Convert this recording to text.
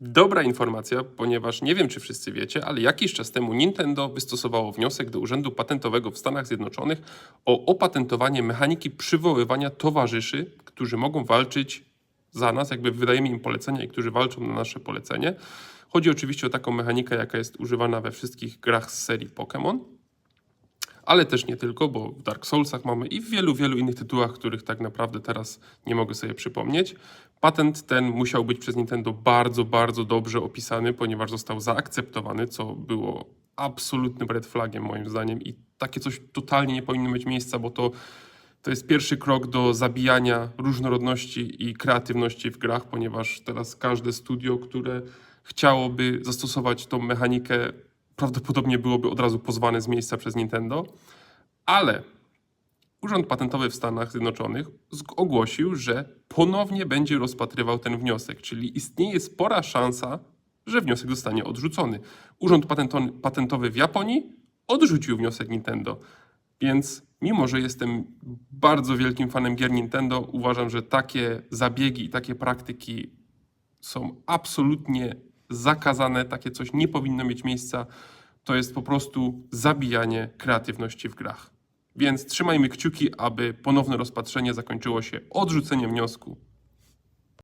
Dobra informacja, ponieważ nie wiem, czy wszyscy wiecie, ale jakiś czas temu Nintendo wystosowało wniosek do Urzędu Patentowego w Stanach Zjednoczonych o opatentowanie mechaniki przywoływania towarzyszy, którzy mogą walczyć za nas, jakby wydajemy im polecenia i którzy walczą na nasze polecenie. Chodzi oczywiście o taką mechanikę, jaka jest używana we wszystkich grach z serii Pokémon, ale też nie tylko, bo w Dark Soulsach mamy i w wielu, wielu innych tytułach, których tak naprawdę teraz nie mogę sobie przypomnieć. Patent ten musiał być przez Nintendo bardzo, bardzo dobrze opisany, ponieważ został zaakceptowany, co było absolutnym red flagiem moim zdaniem i takie coś totalnie nie powinno mieć miejsca, bo to, to jest pierwszy krok do zabijania różnorodności i kreatywności w grach, ponieważ teraz każde studio, które chciałoby zastosować tą mechanikę, prawdopodobnie byłoby od razu pozwane z miejsca przez Nintendo, ale Urząd Patentowy w Stanach Zjednoczonych ogłosił, że ponownie będzie rozpatrywał ten wniosek, czyli istnieje spora szansa, że wniosek zostanie odrzucony. Urząd Patento- Patentowy w Japonii odrzucił wniosek Nintendo. Więc mimo, że jestem bardzo wielkim fanem gier Nintendo, uważam, że takie zabiegi i takie praktyki są absolutnie zakazane, takie coś nie powinno mieć miejsca. To jest po prostu zabijanie kreatywności w grach. Więc trzymajmy kciuki, aby ponowne rozpatrzenie zakończyło się odrzuceniem wniosku